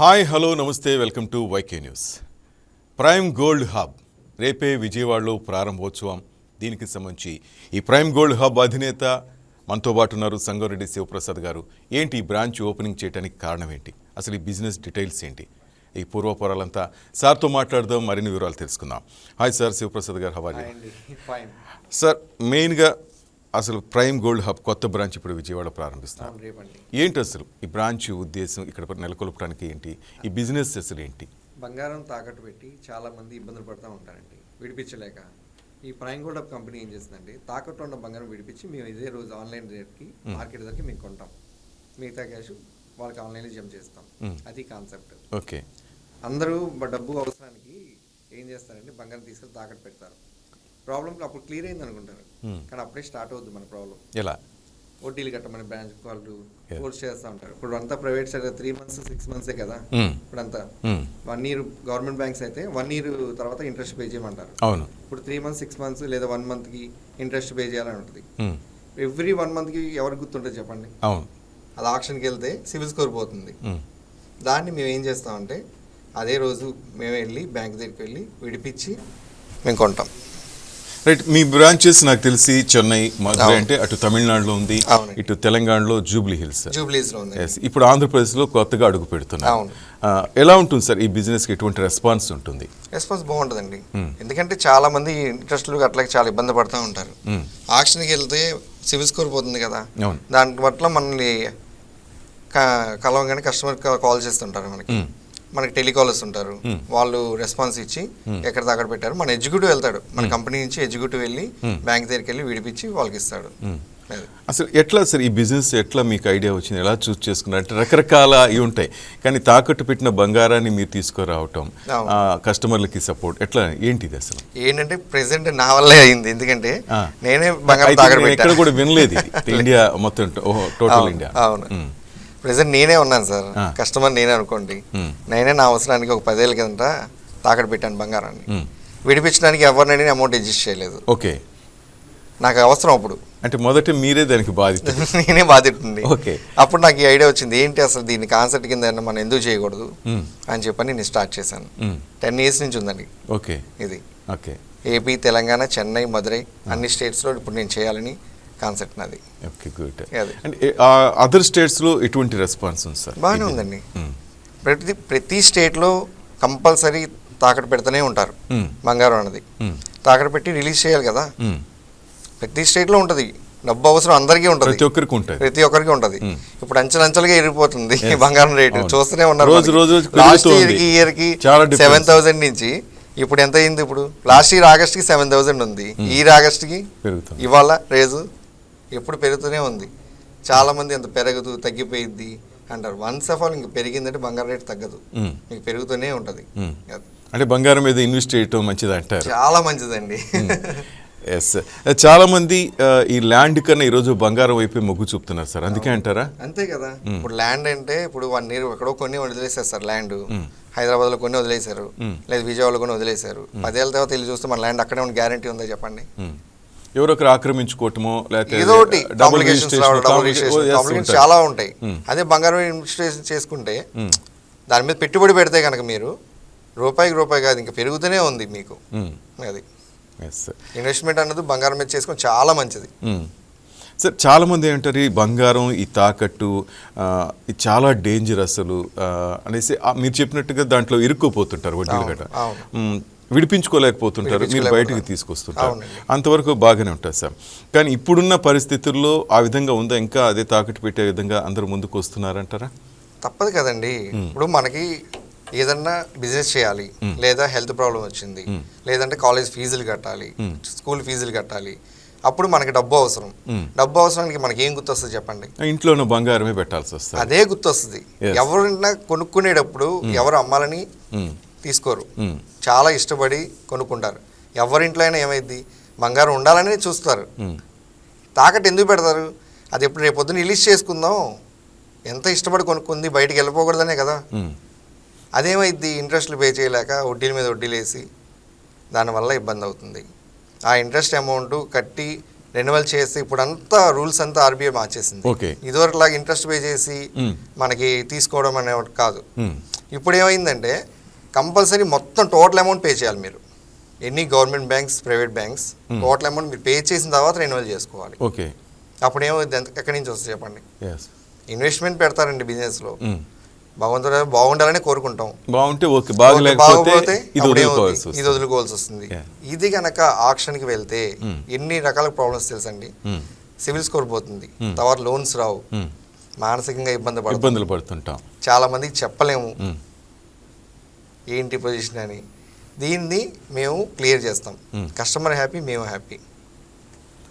Hi hello నమస్తే welcome to YK news. Prime gold hub రేపే విజయవాడలో ప్రారంభోత్సవం. దీనికి సంబంధించి ఈ ప్రైమ్ గోల్డ్ హబ్ అధినేత మనతో పాటు ఉన్నారు సంగారెడ్డి శివప్రసాద్ గారు. ఏంటి ఈ బ్రాంచ్ ఓపెనింగ్ చేయడానికి కారణం ఏంటి? అసలు ఈ బిజినెస్ డీటెయిల్స్ ఏంటి? ఈ పూర్వపురాలంతా సార్తో మాట్లాడదాం మరిన్ని వివరాలు తెలుసుకుందాం. హాయ్ సార్ శివప్రసాద్ గారు హవాజీ సార్ మెయిన్గా అసలు ప్రైమ్ గోల్డ్ హబ్ కొత్త బ్రాంచ్ ఇప్పుడు విజయవాడ రేపండి. ఏంటి అసలు ఈ బ్రాంచ్ ఉద్దేశం? ఇక్కడ నెలకొల్పడానికి ఏంటి? ఈ బిజినెస్ అసలు ఏంటి? బంగారం తాకట్టు పెట్టి చాలా మంది ఇబ్బందులు పడుతూ ఉంటారండి. విడిపించలేక. ఈ ప్రైమ్ గోల్డ్ అప్ కంపెనీ ఏం చేస్తుందంటే తాకట్టు ఉన్న బంగారం విడిపించి మేము ఇదే రోజు ఆన్లైన్ రేట్కి మార్కెట్ ధరకి మేము కొంటాం. మిగతా క్యాష్ వాళ్ళకి ఆన్లైన్లో జమ చేస్తాం. అది కాన్సెప్ట్. ఓకే. అందరూ డబ్బు అవసరానికి ఏం చేస్తారంటే బంగారం తీసుకెళ్ళి తాకట్టు పెడతారు. ప్రాబ్లం అప్పుడు క్లియర్ అయింది అనుకుంటారు. Hmm. కానీ అప్పుడే స్టార్ట్ అవుద్ది మన ప్రాబ్లం ఎలా? వడ్డీలు కట్టమని బ్రాంచ్ వాళ్ళు. ఫోర్స్ చేస్తూ ఉంటారు. ఇప్పుడు అంతా private side three months six మంత్సే కదా? మ్మ్. ఇప్పుడంతా. మ్మ్. వన్ ఇయర్ గవర్నమెంట్ బ్యాంక్స్ అయితే వన్ ఇయర్ తర్వాత ఇంట్రెస్ట్ పే చేయమంటారు. అవును. ఇప్పుడు త్రీ మంత్స్ సిక్స్ మంత్స్ లేదా వన్ మంత్కి ఇంట్రెస్ట్ పే చేయాలని ఉంటుంది. ఎవ్రీ వన్ మంత్కి ఎవరికి గుర్తుంటుంది చెప్పండి? అవును. అది ఆప్షన్కి వెళ్తే సివిల్ స్కోర్ పోతుంది. దాన్ని మేము ఏం చేస్తామంటే అదే రోజు మేము వెళ్ళి బ్యాంక్ దగ్గరికి వెళ్ళి విడిపించి మేము కొంటాం. రైట్ మీ బ్రాంచెస్ నాకు తెలిసి చెన్నై మధురై. అంటే అటు తమిళనాడులో ఉంది. ఇటు తెలంగాణలో జూబ్లీ హిల్స్ జూబ్లీస్లో ఉంది ఎస్ ఇప్పుడు ఆంధ్రప్రదేశ్లో కొత్తగా అడుగు. ఆ, ఎలా ఉంటుంది సార్ ఈ బిజినెస్కి ఎటువంటి రెస్పాన్స్ ఉంటుంది రెస్పాన్స్ బాగుంటుందండి Hmm. ఎందుకంటే చాలా మంది ఇంట్రెస్ట్లు అట్లా చాలా ఇబ్బంది పడుతూ ఉంటారు మ్మ్. ఆక్షన్కి వెళ్తే సివిల్ స్కోర్ పోతుంది కదా దాని పట్ల మనల్ని క- కలవగానే కస్టమర్ కాల్ చేస్తుంటారు మనకి మ్మ్. మనకి టెలికాలర్స్ ఉంటారు. వాళ్ళు రెస్పాన్స్ ఇచ్చి ఎక్కడ దాకా పెట్టారు. మన ఎగ్జిక్యూటివ్ వెళ్తాడు. మన కంపెనీ నుంచి ఎగ్జిక్యూటివ్ వెళ్ళి. బ్యాంక్ దగ్గరికి వెళ్ళి విడిపించి వాళ్ళకి ఇస్తాడు. అసలు ఎట్లా సార్ ఈ బిజినెస్ ఎట్లా మీకు ఐడియా వచ్చింది? ఎలా చూస్ చేసుకున్నారు? అంటే రకరకాల ఇవి ఉంటాయి. కానీ తాకట్టు పెట్టిన బంగారాన్ని మీరు తీసుకురావటం కస్టమర్లకి సపోర్ట్ ఎట్లా? ఏంటిది అసలు? ఏంటంటే ప్రెసెంట్ నా వల్లే అయింది. ఎందుకంటే. నేనే బంగారం ఎక్కడ కూడా వినలేదు ఇండియా మొత్తం టోటల్ ఇండియా. అవును. ప్రెసెంట్ నేనే ఉన్నాను సార్. కస్టమర్ నేనే అనుకోండి. మ్మ్. నేనే నా అవసరానికి ఒక పదేళ్ళ కిందట తాకట్టు పెట్టాను బంగారాన్ని. మ్మ్. విడిపించడానికి ఎవరినైనా అమౌంట్ అడ్జస్ట్ చేయలేదు. ఓకే నాకు అవసరం అప్పుడు. అంటే మొదట మీరే దానికి బాధిత నేనే బాధ్యతండి ఓకే. అప్పుడు నాకు ఈ ఐడియా వచ్చింది ఏంటి అసలు దీన్ని కాన్సెప్ట్ కింద మనం ఎందుకు చేయకూడదు? మ్మ్. అని చెప్పని నేను స్టార్ట్ చేశాను. టెన్ ఇయర్స్ నుంచి ఉందండి. ఓకే ఇది. ఓకే ఏపీ తెలంగాణ చెన్నై మదురై అన్ని స్టేట్స్లో ఇప్పుడు నేను చేయాలని కాన్సెప్ట్ నాది ఓకే గుడ్. అంటే అదర్ స్టేట్స్లో ఎటువంటి రెస్పాన్స్ ఉంది సార్ బాగానే? ఉందండి. ప్రతి ప్రతి స్టేట్లో కంపల్సరీ తాకట్టు పెడుతూనే ఉంటారు. బంగారం అన్నది. తాకట్టు పెట్టి రిలీజ్ చేయాలి కదా. ప్రతి స్టేట్లో ఉంటుంది డబ్బు అవసరం అందరికీ ఉంటుంది ప్రతి ఒక్కరికి ఉంటుంది ప్రతి ఒక్కరికి ఉంటుంది. ఇప్పుడు అంచెలంచెలుగా ఎరిగిపోతుంది. బంగారం రేటు. చూస్తూనే ఉన్నారు రోజు రోజు లాస్ట్ ఇయర్. కి ఇయర్కి. సెవెన్ థౌసండ్ నుంచి ఇప్పుడు ఎంత అయింది ఇప్పుడు లాస్ట్ ఇయర్ ఆగస్ట్కి సెవెన్ థౌసండ్ ఉంది ఈ ఆగస్ట్కి ఇవాళ రేజు ఎప్పుడు పెరుగుతూనే ఉంది. చాలా మంది అంత పెరగదు తగ్గిపోయిద్ది అంటారు. వన్స్ ఆఫ్ ఆల్ ఇంక పెరిగిందంటే బంగారం రేటు తగ్గదు. మీకు పెరుగుతూనే ఉంటుంది. అంటే బంగారం మీద ఇన్వెస్ట్ చేయటం మంచిది అంటారు. చాలా మంచిదండి. ఎస్ చాలా మంది ఆ, ఈ ల్యాండ్ కన్నా ఈరోజు బంగారం వైపే మొగ్గు చూపుతున్నారు సార్. అందుకే అంటారా? అంతే కదా. ఇప్పుడు ల్యాండ్ అంటే ఇప్పుడు వన్ ఇయర్ ఎక్కడో కొన్ని వదిలేసారు సార్ ల్యాండ్. హైదరాబాద్లో కొన్ని వదిలేశారు. లేదా విజయవాడలో కొన్ని వదిలేశారు. పదేళ్ళ తర్వాత వెళ్ళి చూస్తే మన ల్యాండ్ అక్కడే ఉన్న గ్యారంటీ ఉందా చెప్పండి. ఎవరొకరు ఆక్రమించుకోవటమో లేకపోతే. చాలా ఉంటాయి మ్మ్. అదే బంగారం ఇన్వెస్టేషన్ చేసుకుంటే మ్మ్. దాని మీద పెట్టుబడి పెడితే కనుక మీరు రూపాయికి రూపాయి కాదు ఇంకా పెరుగుతూనే ఉంది మీకు మ్మ్. అది ఇన్వెస్ట్మెంట్ అన్నది బంగారం మీద చేసుకొని చాలా మంచిది. సార్ చాలామంది ఏమంటారు ఈ బంగారం ఈ తాకట్టు చాలా డేంజర్ అసలు అనేసి మీరు చెప్పినట్టుగా దాంట్లో ఇరుక్కుపోతుంటారు వడ్డీలు. మ్మ్. విడిపించుకోలేకపోతుంటారు మీరు బయటికి. తీసుకొస్తుంటారు. అంతవరకు బాగానే ఉంటుంది సార్. కానీ ఇప్పుడున్న పరిస్థితుల్లో ఆ విధంగా ఉందా? ఇంకా అదే తాకట్టు పెట్టే విధంగా అందరూ ముందుకు వస్తున్నారంటారా? తప్పదు కదండి. ఇప్పుడు మనకి ఏదన్నా బిజినెస్ చేయాలి లేదా హెల్త్ ప్రాబ్లం వచ్చింది లేదంటే కాలేజ్ ఫీజులు కట్టాలి స్కూల్ ఫీజులు కట్టాలి అప్పుడు మనకి డబ్బు అవసరం. డబ్బు అవసరానికి మనకి ఏం గుర్తొస్తుంది చెప్పండి? ఇంట్లోనూ బంగారమే పెట్టాల్సి వస్తుంది. అదే గుర్తొస్తుంది. ఎవరైనా కొనుక్కునేటప్పుడు ఎవరు అమ్మాలని మ్మ్. తీసుకోరు. చాలా ఇష్టపడి కొనుక్కుంటారు ఎవరింట్లో అయినా ఏమైంది బంగారం ఉండాలని చూస్తారు. తాకట్టు ఎందుకు పెడతారు అది ఎప్పుడు రేపు పొద్దున్న రిలీజ్ చేసుకుందాం ఎంత ఇష్టపడి కొనుక్కుంది బయటికి వెళ్ళిపోకూడదనే కదా. అదేమైద్ది ఇంట్రెస్ట్లు పే చేయలేక వడ్డీల మీద వడ్డీలు వేసి దానివల్ల ఇబ్బంది అవుతుంది ఆ ఇంట్రెస్ట్ అమౌంట్ కట్టి రెన్యువల్ చేసి ఇప్పుడు అంతా రూల్స్ అంతా ఆర్బీఐ మార్చేసింది Okay. ఇదివరకులాగా ఇంట్రెస్ట్ పే చేసి. మనకి తీసుకోవడం అనేవి కాదు. ఇప్పుడు ఏమైందంటే కంపల్సరీ మొత్తం టోటల్ అమౌంట్ పే చేయాలి మీరు. ఎన్ని government banks private banks total amount మీరు పే చేసిన తర్వాత రెన్యువల్ చేసుకోవాలి. ఓకే. అప్పుడు ఏమైంది ఎక్కడి నుంచి వస్తుంది చెప్పండి? ఇన్వెస్ట్మెంట్ పెడతారండి బిజినెస్లో. భగవంతుడు బాగుండాలని కోరుకుంటాం. బాగుంటే ఓకే. బాగలేకపోతే బాగోపోతే ఇది? వదులుకోవాల్సి ఇది వస్తుంది. ఇది కనుక ఆక్షన్కి వెళ్తే Hmm. ఎన్ని రకాల ప్రాబ్లమ్స్ తెలుసండి. సివిల్ స్కోర్ పోతుంది. Hmm. తర్వాత లోన్స్ రావు. మానసికంగా ఇబ్బంది ఇబ్బందులు పడుతుంటాం. చాలా మందికి చెప్పలేము. ఏంటి పొజిషన్ అని. దీన్ని మేము క్లియర్ చేస్తాం. Hmm. కస్టమర్ హ్యాపీ మేము హ్యాపీ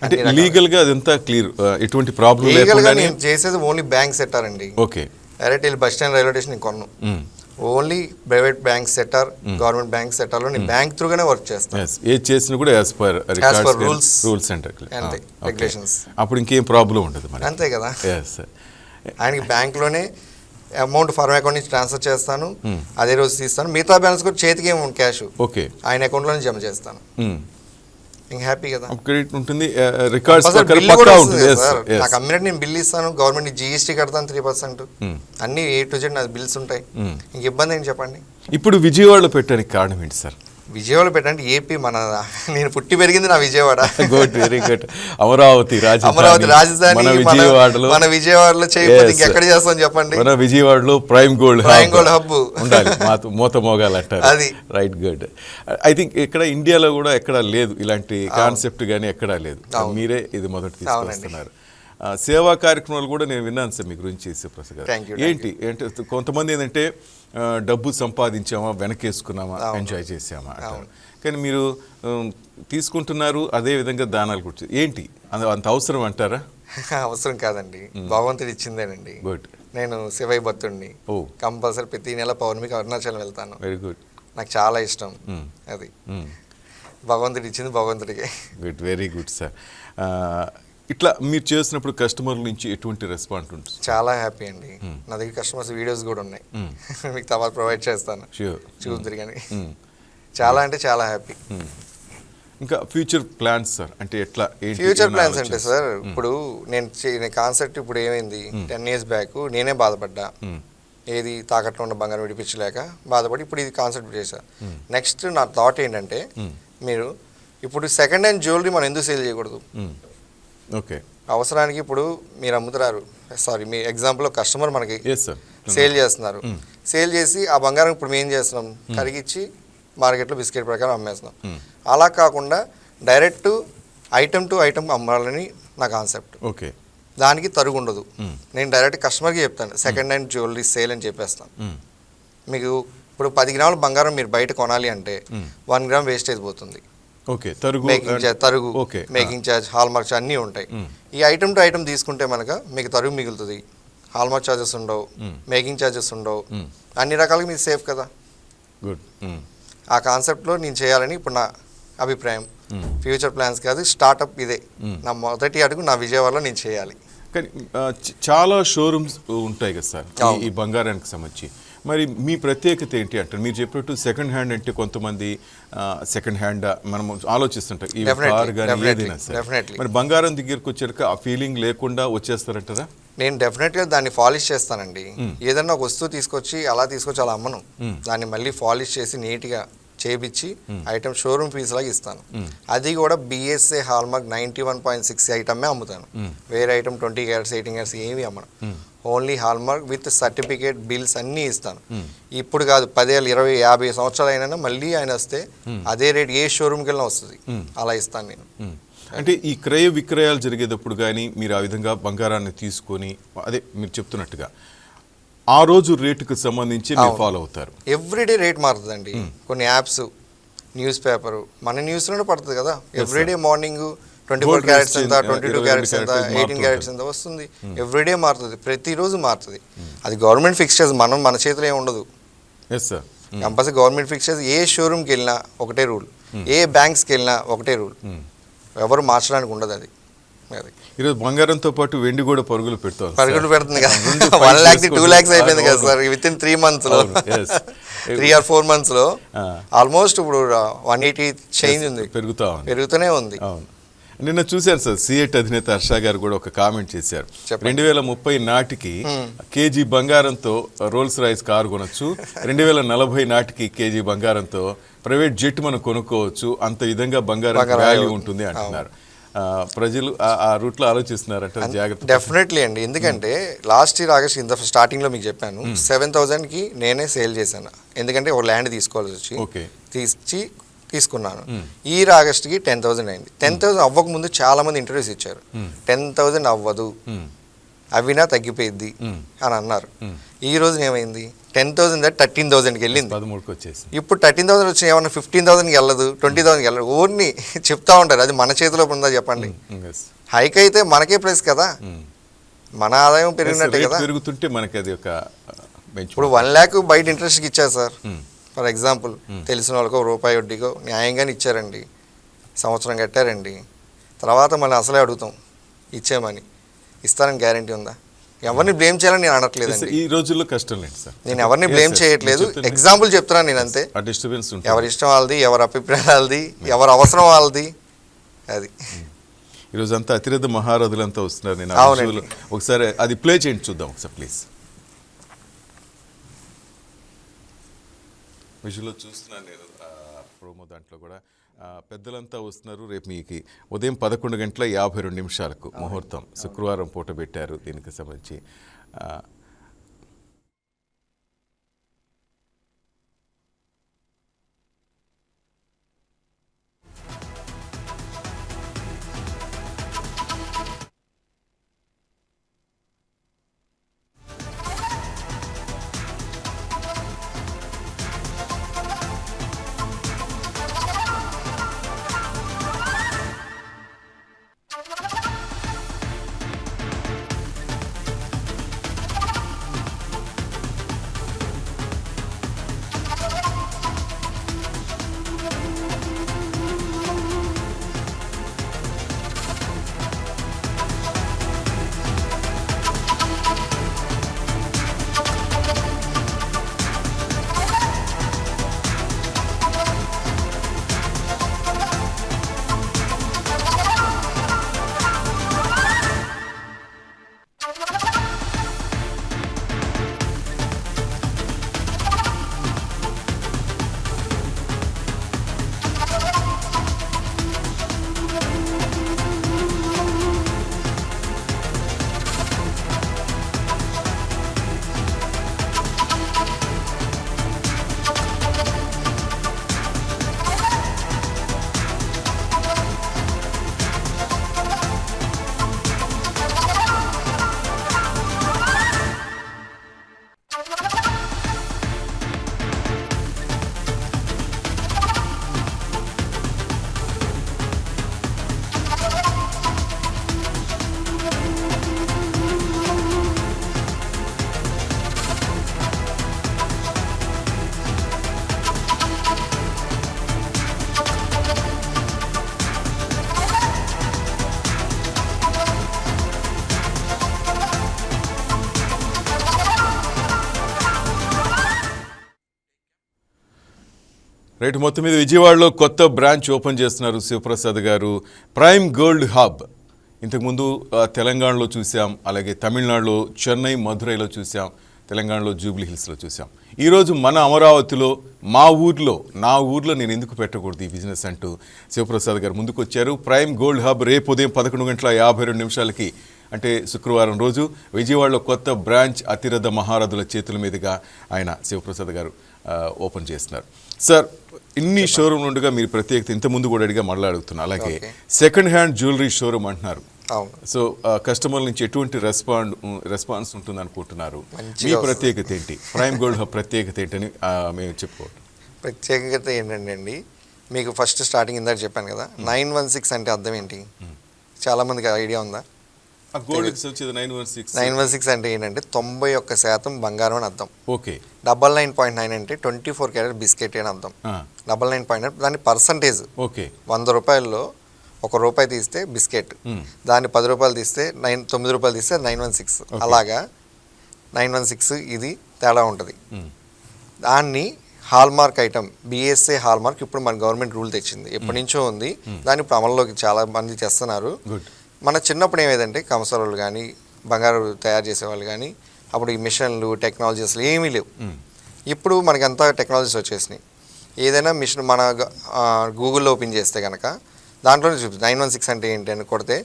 అంటే లీగల్గా అదంతా క్లియర్ ఎటువంటి ప్రాబ్లం లీగల్గా నేను చేసేది ఓన్లీ బ్యాంక్ సెక్టర్ అండి. ఓకే డైరెక్ట్ వెళ్ళి బస్ స్టాండ్ రైల్వే స్టేషన్ నేను కొన్నాను. Only private bank sector government bank సెక్టర్లో నేను బ్యాంక్ త్రూగానే వర్క్ చేస్తాను. ఏది చేసినా కూడా as per rules. Rules and regulations. అప్పుడు ఇంకేం ప్రాబ్లం ఉండదు మరి. అంతే కదా. ఆయనకి బ్యాంక్లోనే అమౌంట్ ఫార్మ్ అకౌంట్ నుంచి ట్రాన్స్ఫర్ చేస్తాను. Hmm. అదే రోజు తీస్తాను. మిగతా బ్యాలెన్స్ కూడా చేతికి ఏమి క్యాష్? ఓకే. ఆయన అకౌంట్లోనే జమ చేస్తాను. ఇంక హ్యాపీ కదా. క్రెడిట్ ఉంటుంది. రికార్డ్స్. నాకు అమ్మినట్టు నేను బిల్ ఇస్తాను. గవర్నమెంట్ జిఎస్టీ కడతాను త్రీ పర్సెంట్ అన్ని ఏ టు జెడ్ నాకు బిల్స్ ఉంటాయి. Hmm. ఇంక ఇబ్బంది ఏంటి చెప్పండి? ఇప్పుడు విజయవాడలో పెట్టడానికి కారణం ఏంటి సార్? విజయవాడ పెట్టండి ఏపీ మన నేను పుట్టి పెరిగింది నా Vijayawada. Good very good Amaravati రాజధాని అమరావతి రాజధాని మన విజయవాడలో. మన విజయవాడలో చేయకపోతే. ఇంకెక్కడ చేస్తాం చెప్పండి? మన విజయవాడలో prime gold Prime gold hub. ఉండాలి. మాత మోగాలి అంటారు. అది. రైట్ గుడ్ ఐ థింక్ ఇక్కడ ఇండియాలో కూడా ఎక్కడా లేదు. ఇలాంటి కాన్సెప్ట్ కానీ ఎక్కడా లేదు. మీరే ఇది మొదటి. తీసుకొస్తున్నారు. సేవా కార్యక్రమాలు కూడా నేను విన్నాను సార్ మీ గురించి శివప్రసాద్ గారు ఏంటి? ఏంటి? కొంతమంది ఏంటంటే డబ్బు సంపాదించామా వెనకేసుకున్నామా. ఎంజాయ్ చేసామా. కానీ మీరు తీసుకుంటున్నారు అదే విధంగా దానాలు కూడా ఏంటి? అంత- అవసరం అంటారా? అవసరం కాదండి. భగవంతుడు ఇచ్చిందేనండి. గుడ్ నేను శివయ్య భక్తుడిని ఓ. కంపల్సరీ ప్రతి నెల పౌర్ణమికి అరుణాచలం వెళ్తాను. వెరీ గుడ్ నాకు చాలా ఇష్టం. అది. భగవంతుడు ఇచ్చింది భగవంతుడికి. గుడ్ వెరీ గుడ్ సార్ ఇట్లా మీరు చేసినప్పుడు కస్టమర్ల నుంచి ఎటువంటి రెస్పాన్స్ ఉంటుంది? చాలా హ్యాపీ అండి. నా దగ్గర కస్టమర్స్ వీడియోస్ కూడా ఉన్నాయి. Mm. మీకు తర్వాత ప్రొవైడ్ చేస్తాను. చూద్దరు కానీ Mm. చాలా అంటే చాలా హ్యాపీ. ఇంకా ఫ్యూచర్ ప్లాన్స్ సార్? అంటే ఎట్లా ఫ్యూచర్ ప్లాన్స్ అంటే? సార్ ఇప్పుడు నేను కాన్సెప్ట్ ఇప్పుడు ఏమైంది? టెన్ ఇయర్స్ బ్యాక్ నేనే బాధపడ్డా. ఏది తాకట్లో ఉన్న బంగారం విడిపించలేక బాధపడి ఇప్పుడు ఇది కాన్సెప్ట్ చేశా. నెక్స్ట్ నా థాట్ ఏంటంటే. మీరు ఇప్పుడు సెకండ్ హ్యాండ్ జ్యువెలరీ మనం ఎందుకు సేల్ చేయకూడదు. ఓకే. అవసరానికి ఇప్పుడు మీరు అమ్ముతున్నారు. సారీ మీ ఎగ్జాంపుల్ కస్టమర్ మనకి సేల్ చేస్తున్నారు. సేల్ చేసి ఆ బంగారం ఇప్పుడు మేము ఏం చేస్తున్నాం? కరిగిచ్చి మార్కెట్లో బిస్కెట్ ప్రకారం అమ్మేస్తున్నాం. Mm. అలా కాకుండా డైరెక్ట్ ఐటమ్ టు ఐటమ్ అమ్మాలని నా కాన్సెప్ట్ ఓకే. దానికి తరుగు ఉండదు. నేను డైరెక్ట్ కస్టమర్కి చెప్తాను. సెకండ్ హ్యాండ్ జ్యువెలరీ సేల్ అని చెప్పేస్తాను. మీకు ఇప్పుడు పది గ్రాముల బంగారం మీరు బయట కొనాలి అంటే. వన్ గ్రామ్ వేస్టేజ్ పోతుంది. ఓకే తరుగు మేకింగ్ ఛార్జ్ తరుగు okay making charge hallmarks అన్నీ ఉంటాయి. Mm. ఈ ఐటమ్ టు ఐటమ్ తీసుకుంటే మనక మీకు తరుగు మిగులుతుంది. హాల్ మార్క్ ఛార్జెస్ ఉండవు. మేకింగ్ ఛార్జెస్ ఉండవు. Mm. అన్ని రకాలుగా మీరు సేఫ్ కదా? గుడ్ ఆ కాన్సెప్ట్లో నేను చేయాలని ఇప్పుడు నా అభిప్రాయం. ఫ్యూచర్ ప్లాన్స్ కాదు స్టార్టప్ ఇదే. నా మొదటి అడుగు నా విజయవాడలో నేను చేయాలి. కానీ చాలా షోరూమ్స్ ఉంటాయి కదా సార్. ఈ బంగారానికి సంబంధించి. మరి మీ ప్రత్యేకత ఏంటి అంటారు? మీరు చెప్పినట్టు సెకండ్ హ్యాండ్ అంటే కొంతమంది సెకండ్ హ్యాండ్ మనం ఆలోచిస్తుంటాం. ఈ Definitely, కార్ కానీ definitely, ఏదైనా సరే. definitely. మరి బంగారం దగ్గరికి వచ్చాక ఆ ఫీలింగ్ లేకుండా వచ్చేస్తారంటారా? నేను డెఫినెట్గా దాన్ని పాలిష్ చేస్తానండి. ఏదన్నా ఒక వస్తువు తీసుకొచ్చి అలా తీసుకొచ్చి అలా అమ్మను. దాన్ని మళ్ళీ పాలిష్ చేసి నీట్గా చేపించి ఐటమ్ షోరూమ్ ఫీజు లాగా ఇస్తాను. అది కూడా BSA hallmark ninety one point six ఐటమే అమ్ముతాను. వేరే item twenty carats eighteen carats ఏమి అమ్మను. Only hallmark with certificate bills అన్నీ ఇస్తాను. ఇప్పుడు కాదు పదేళ్ళు ఇరవై యాభై సంవత్సరాలు అయినా మళ్ళీ ఆయన వస్తే అదే రేట్ ఏ షోరూమ్కి వెళ్ళినా వస్తుంది. అలా ఇస్తాను నేను. అంటే ఈ క్రయ విక్రయాలు జరిగేటప్పుడు కానీ మీరు ఆ విధంగా బంగారాన్ని తీసుకొని అదే మీరు చెప్తున్నట్టుగా ఆ రోజు రేటుకు సంబంధించి. ఫాలో అవుతారు. ఎవ్రీడే రేట్ మారుతుందండి. కొన్ని యాప్స్ న్యూస్ పేపర్ మన న్యూస్లోనే పడుతుంది కదా. Everyday morning twenty four carats ఎంత ట్వంటీ టూ క్యారెట్స్ ఎంత ఎయిటీన్ క్యారెట్స్ ఎంత వస్తుంది? ఎవ్రీడే మారుతుంది. ప్రతిరోజు మారుతుంది. అది గవర్నమెంట్ ఫిక్స్ చేసి మనం మన చేతిలో ఏమి ఉండదు. Yes sir compulsory government fix చేసి ఏ షోరూమ్కి వెళ్ళినా ఒకటే రూల్ ఏ బ్యాంక్స్కి వెళ్ళినా ఒకటే రూల్ ఎవరు మార్చడానికి ఉండదు అది. ఈరోజు బంగారంతో పాటు వెండి కూడా పరుగులు పెడతాం పరుగులు పెడుతుంది కదా. వన్ ల్యాక్ టూ ల్యాక్స్ అయిపోయింది కదా. సార్. విత్ ఇన్ త్రీ మంత్స్లో. త్రీ ఆర్ ఫోర్ మంత్స్లో. ఆల్మోస్ట్ ఇప్పుడు వన్ ఎయిటీ చేంజ్ ఉంది. పెరుగుతా పెరుగుతూనే ఉంది. నిన్న చూశాను సార్ సిఎట్ అధినేత హర్ష గారు కూడా ఒక కామెంట్ చేశారు. రెండు వేల ముప్పై నాటికి కేజీ బంగారంతో రోల్స్ రాయిస్ కారు కొనొచ్చు. రెండు వేల నలభై నాటికి కేజీ బంగారంతో ప్రైవేట్ జెట్ మనం కొనుక్కోవచ్చు. అంత విధంగా బంగారం వాల్యూ ఉంటుంది అంటున్నారు. ప్రజలు ఆ- రూట్లో ఆలోచిస్తున్నారంట జాగ్రత్త. డెఫినెట్లీ అండి. ఎందుకంటే లాస్ట్ ఇయర్ ఆగస్ట్ ఇంత స్టార్టింగ్లో మీకు చెప్పాను. సెవెన్ థౌసండ్కి నేనే సేల్ చేశాను. ఎందుకంటే ఒక ల్యాండ్ తీసుకోవాల్సి వచ్చి తీసి తీసుకున్నాను. ఈ ఇయర్ ఆగస్ట్కి టెన్ థౌసండ్ అయింది. టెన్ థౌసండ్ అవ్వక ముందు చాలా మంది ఇంటర్వ్యూస్ ఇచ్చారు. టెన్ థౌసండ్ అవ్వదు. అవినా తగ్గిపోయిద్ది మ్మ్. అని అన్నారు. ఈ రోజున ఏమైంది? టెన్ థౌసండ్ థర్టీన్ థౌసండ్కి వెళ్ళింది. పదమూడుకి వచ్చేసి ఇప్పుడు థర్టీన్ థౌసండ్ వచ్చిన ఏమన్నా ఫిఫ్టీన్ థౌసండ్కి వెళ్ళదు ట్వంటీ థౌసండ్కి వెళ్ళదు. ఓన్లీ చెప్తా ఉంటారు. అది మన చేతిలో ఉందా చెప్పండి. హైక్ అయితే మనకే ప్లస్ కదా. మన ఆదాయం పెరిగినట్టే కదా. పెరుగుతుంటే మనకి అది ఒక ఇప్పుడు వన్ ల్యాక్ బయట ఇంట్రెస్ట్కి ఇచ్చారు సార్. ఫర్ ఎగ్జాంపుల్ తెలిసిన వాళ్ళకో రూపాయి వడ్డీకో న్యాయంగానే ఇచ్చారండి. సంవత్సరం కట్టారండి. తర్వాత మళ్ళీ అసలే అడుగుతాం. ఇచ్చామని ఇస్తారని గ్యారంటీ ఉందా? ఎవరిని బ్లేమ్ చేయాలని నేను అనట్లేదండి. ఈ రోజుల్లో కష్టం లేదు సార్. నేను ఎవరిని బ్లేమ్. చేయట్లేదు. ఎగ్జాంపుల్ చెప్తున్నాను నేను అంతే. డిస్టర్బెన్స్ ఎవరి ఇష్టం వాళ్ళది ఎవరి అభిప్రాయం వాళ్ళది ఎవరి అవసరం వాళ్ళది అది. ఈరోజు అంతా అతిరథ మహారథులంతా వస్తున్నారు. నేను ఒకసారి అది ప్లే చేయండి చూద్దాం ఒకసారి ప్లీజ్ విజువల్లో చూస్తున్నాను నేను ప్రోమో దాంట్లో కూడా. పెద్దలంతా వస్తున్నారు. రేపు మీకు ఉదయం పదకొండు గంటల యాభై రెండు నిమిషాలకు ముహూర్తం. శుక్రవారం పూట పెట్టారు దీనికి సంబంధించి. రైట్ మొత్తం మీద విజయవాడలో కొత్త బ్రాంచ్ ఓపెన్ చేస్తున్నారు శివప్రసాద్ గారు. Prime gold hub. ఇంతకుముందు తెలంగాణలో చూసాం అలాగే తమిళనాడులో చెన్నై మధురైలో చూసాం తెలంగాణలో జూబ్లీ హిల్స్లో చూసాం. ఈరోజు మన అమరావతిలో మా ఊర్లో నా ఊర్లో నేను ఎందుకు పెట్టకూడదు ఈ బిజినెస్ అంటూ శివప్రసాద్ గారు ముందుకు వచ్చారు ప్రైమ్ గోల్డ్ హబ్ రేపు ఉదయం పదకొండు గంటల యాభై రెండు నిమిషాలకి అంటే శుక్రవారం రోజు విజయవాడలో కొత్త బ్రాంచ్ అతిరథ మహారథుల చేతుల మీదుగా ఆయన శివప్రసాద్ గారు ఓపెన్ చేస్తున్నారు. సార్ ఇన్ని షోరూమ్ ఉండగా మీరు ప్రత్యేకత ఇంత ముందు కూడా అడిగా మళ్ళీ అడుగుతున్నా అలాగే. సెకండ్ హ్యాండ్ జ్యువెలరీ షోరూమ్ అంటున్నారు. సో కస్టమర్ల నుంచి ఎటువంటి రెస్పాండ్ రెస్పాన్స్ ఉంటుంది అనుకుంటున్నారు మీ ప్రత్యేకత ఏంటి? ప్రైమ్ గోల్డ్ హబ్ ప్రత్యేకత ఏంటని మేము చెప్పుకోవటం ప్రత్యేకత ఏంటంటే అండి? మీకు ఫస్ట్ స్టార్టింగ్ ఇందాక చెప్పాను కదా నైన్ వన్ సిక్స్ అంటే అర్థం ఏంటి? చాలా మందికి ఐడియా ఉందా? నైన్ వన్ సిక్స్ అంటే ఏంటంటే తొంభై ఒక్క శాతం బంగారం అని అర్థం. Okay. Double nine point nine అంటే ట్వంటీ ఫోర్ క్యారెట్ బిస్కెట్ అని అర్థం. డబల్ నైన్ పాయింట్ నైన్ దాని పర్సంటేజ్. ఓకే. వంద రూపాయల్లో ఒక రూపాయి తీస్తే బిస్కెట్. దాన్ని పది రూపాయలు తీస్తే నైన్ తొమ్మిది రూపాయలు తీస్తే నైన్ వన్ సిక్స్. అలాగా నైన్ వన్ సిక్స్ ఇది తేడా ఉంటుంది. దాన్ని హాల్మార్క్ ఐటమ్ బిఎస్ఏ హాల్మార్క్ ఇప్పుడు మన గవర్నమెంట్ రూల్ తెచ్చింది. ఎప్పటి నుంచో ఉంది. దాన్ని ఇప్పుడు అమల్లోకి చాలా మంది తెస్తున్నారు గుడ్. మన చిన్నప్పుడు ఏమేదంటే కంసరోళ్ళు కానీ బంగారు తయారు చేసేవాళ్ళు కానీ అప్పుడు ఈ మిషన్లు టెక్నాలజీస్ ఏమీ లేవు. ఇప్పుడు మనకంతా టెక్నాలజీస్ వచ్చేసినాయి. ఏదైనా మిషన్ మన గూగుల్లో ఓపెన్ చేస్తే కనుక దాంట్లోనే చూపిస్తుంది నైన్ వన్ సిక్స్ అంటే ఏంటి అని కొడితే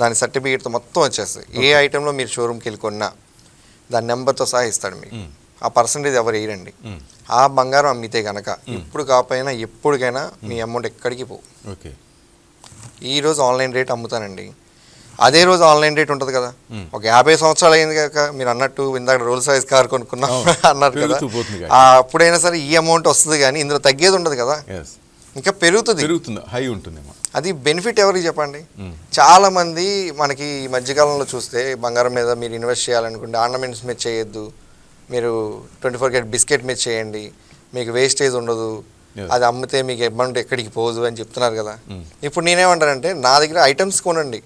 దాని సర్టిఫికేట్తో మొత్తం వచ్చేస్తుంది ఏ ఐటెంలో మీరు షోరూమ్కి వెళ్ళి కొన్నా దాని నెంబర్తో సహా ఇస్తాడు మీకు. ఆ పర్సంటేజ్ ఎవరు వేయరండి. ఆ బంగారం అమ్మితే కనుక ఇప్పుడు కాకపోయినా ఎప్పటికైనా మీ అమౌంట్ ఎక్కడికి పోవు. ఓకే. ఈ రోజు ఆన్లైన్ రేట్ అమ్ముతానండి. అదే రోజు ఆన్లైన్ రేట్ ఉంటుంది కదా. ఒక యాభై సంవత్సరాలు అయింది కనుక మీరు అన్నట్టు ఇందాక రోల్ సైజ్ కార్ కొనుక్కున్నాం. అన్నారు కదా. అప్పుడైనా సరే ఈ అమౌంట్ వస్తుంది కానీ ఇందులో తగ్గేది ఉండదు కదా. ఇంకా పెరుగుతుంది. పెరుగుతుంది. హై ఉంటుందేమో. అది బెనిఫిట్ ఎవరికి చెప్పండి? చాలా మంది మనకి ఈ మధ్యకాలంలో చూస్తే బంగారం మీద మీరు ఇన్వెస్ట్ చేయాలనుకుంటే ఆర్నమెంట్స్ మీద చేయొద్దు. మీరు ట్వంటీ ఫోర్ గేట్ బిస్కెట్ మీద చేయండి. మీకు వేస్టేజ్ ఉండదు. అది అమ్మితే మీకు అమౌంట్ ఎక్కడికి పోదు అని చెప్తున్నారు కదా. ఇప్పుడు నేనేమంటానంటే నా దగ్గర ఐటమ్స్ కొనండి.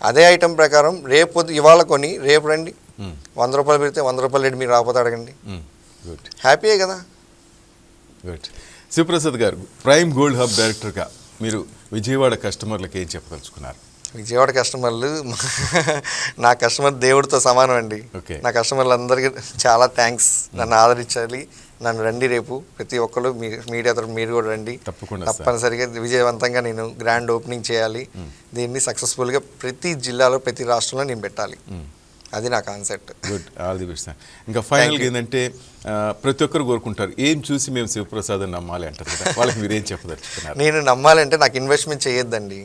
అదే ఐటమ్ ప్రకారం రేపు పొద్దు ఇవాళ కొని రేపు రండి. వంద రూపాయలు పెడితే వంద రూపాయలు రేటు మీరు రాకపోతే అడగండి. గుడ్ హ్యాపీయే కదా? గుడ్ శివప్రసాద్ గారు ప్రైమ్ గోల్డ్ హబ్ డైరెక్టర్గా మీరు విజయవాడ కస్టమర్లకు ఏం చెప్పదలుచుకున్నారు? విజయవాడ కస్టమర్లు నా కస్టమర్ దేవుడితో సమానం అండి. నా కస్టమర్లందరికీ చాలా థ్యాంక్స్ నన్ను ఆదరించాలి. నన్ను రండి రేపు. ప్రతి ఒక్కరు మీ మీడియా తరఫు మీరు కూడా రండి. తప్పకుండా సార్. తప్పనిసరిగా విజయవంతంగా నేను గ్రాండ్ ఓపెనింగ్ చేయాలి. దీన్ని సక్సెస్ఫుల్గా ప్రతి జిల్లాలో ప్రతి రాష్ట్రంలో నేను పెట్టాలి. అది నా concept. Good all the best ఇంకా ఫైనల్గా ఏంటంటే ప్రతి ఒక్కరు కోరుకుంటారు ఏం చూసి మేము శివప్రసాద్ నమ్మాలి అంటారు కదా. వాళ్ళకి మీరు ఏం చెప్పదలుచుకున్నారు? నేను నమ్మాలంటే నాకు ఇన్వెస్ట్మెంట్ చేయొద్దండి.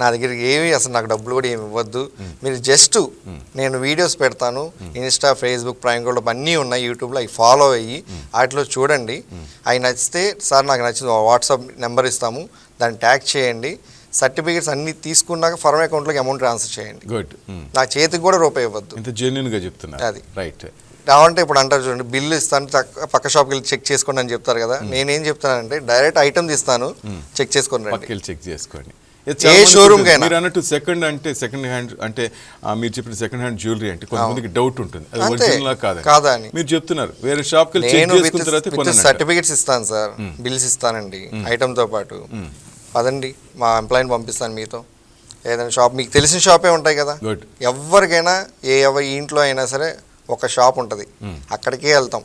నా దగ్గర ఏమి అసలు నాకు డబ్బులు కూడా ఏమి ఇవ్వద్దు. మీరు జస్ట్ నేను వీడియోస్ పెడతాను ఇన్స్టా ఫేస్బుక్ ప్రైమ్ గోల్డ్ అన్నీ ఉన్నాయి యూట్యూబ్లో అవి ఫాలో అయ్యి వాటిలో చూడండి. అవి నచ్చితే సార్ నాకు నచ్చింది వాట్సాప్ నెంబర్ ఇస్తాము దాన్ని ట్యాగ్ చేయండి. సర్టిఫికేట్స్ అన్నీ తీసుకున్నాక ఫర్మ్ అకౌంట్లోకి అమౌంట్ ట్రాన్స్ఫర్ చేయండి. గుడ్ నా చేతికి కూడా రూపాయి ఇవ్వద్దు. ఇంత జెన్యున్గా చెప్తున్నారు. అది. రైట్ కావాలంటే ఇప్పుడు అంటారు చూడండి బిల్లు ఇస్తాను పక్క షాప్కి వెళ్ళి చెక్ చేసుకోండి అని చెప్తారు కదా. నేనేం చెప్తానంటే డైరెక్ట్ ఐటమ్ తీస్తాను చెక్ చేసుకొని రండి. పక్కకి చెక్ చేసుకోండి. ఏ కైనా. మీరు అన్నట్టు సెకండ్ అంటే సెకండ్ హ్యాండ్ అంటే మీరు చెప్పిన సెకండ్ హ్యాండ్ జ్యువెలరీ అంటే కొంతమందికి డౌట్ ఉంటుంది. అది. ఒరిజినల్ కాదా కాదా అని. మీరు చెప్తున్నారు. వేరే షాప్కి వెళ్ళి చెక్ చేసుకున్న తర్వాత. సర్టిఫికేట్స్ ఇస్తాను సార్. బిల్స్ ఇస్తానండి ఐటమ్తో పాటు. పదండి మా ఎంప్లాయీని పంపిస్తాను మీతో. ఏదైనా షాప్ మీకు తెలిసిన షాపే ఉంటాయి కదా. ఎవరికైనా ఏ ఎవరి ఇంట్లో అయినా సరే ఒక షాప్ ఉంటుంది. అక్కడికే వెళ్తాం.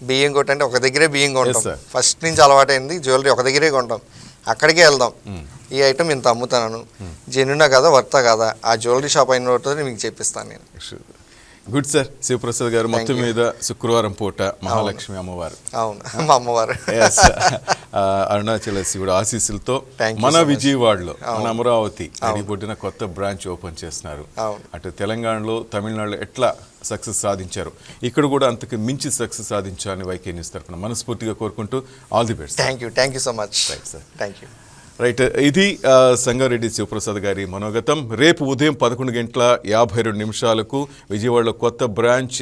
బియ్యం కొట్టంటే ఒక దగ్గరే బియ్యం కొంటాం. ఫస్ట్ నుంచి అలవాటైంది జ్యువెలరీ ఒక దగ్గరే కొంటాం. అక్కడికే వెళ్దాం. ఈ ఐటమ్ ఇంత అమ్ముతాను జెన్యునా కదా వర్తా కదా ఆ జ్యువెలరీ షాప్ అయిన మీకు చెప్పిస్తాను నేను. గుడ్ సార్ శివప్రసాద్ గారు మొత్తం. మీద శుక్రవారం పూట మహాలక్ష్మి అమ్మవారు. అవును. మా అమ్మవారు అరుణాచల శివుడు ఆశీస్సులతో మన. విజయవాడలో మన. అమరావతి అడిపొట్టిన కొత్త బ్రాంచ్ ఓపెన్ చేస్తున్నారు. అటు తెలంగాణలో తమిళనాడులో ఎట్లా సక్సెస్ సాధించారు? ఇక్కడ కూడా అంతకు మించి సక్సెస్ సాధించాలని వైకే న్యూస్ తరఫున మనస్ఫూర్తిగా కోరుకుంటూ all the best. Thank you thank you so much. Thank you right ఇది సంగారెడ్డి శివప్రసాద్ గారి మనోగతం. రేపు ఉదయం పదకొండు గంటల యాభై రెండు నిమిషాలకు విజయవాడలో కొత్త బ్రాంచ్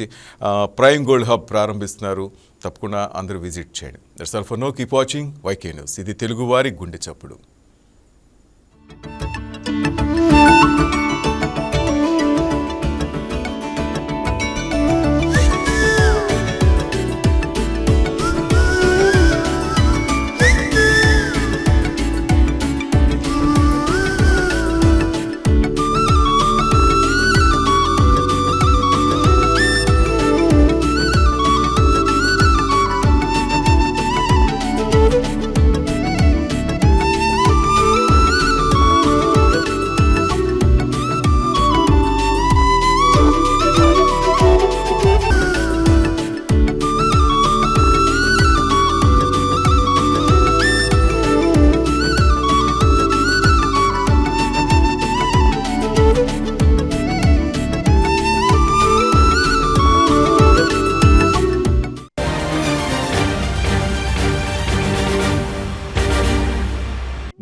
ప్రైమ్ గోల్డ్ హబ్ ప్రారంభిస్తున్నారు. తప్పకుండా అందరూ విజిట్ చేయండి. That's all for now keep watching YK news. ఇది తెలుగువారి గుండె చప్పుడు.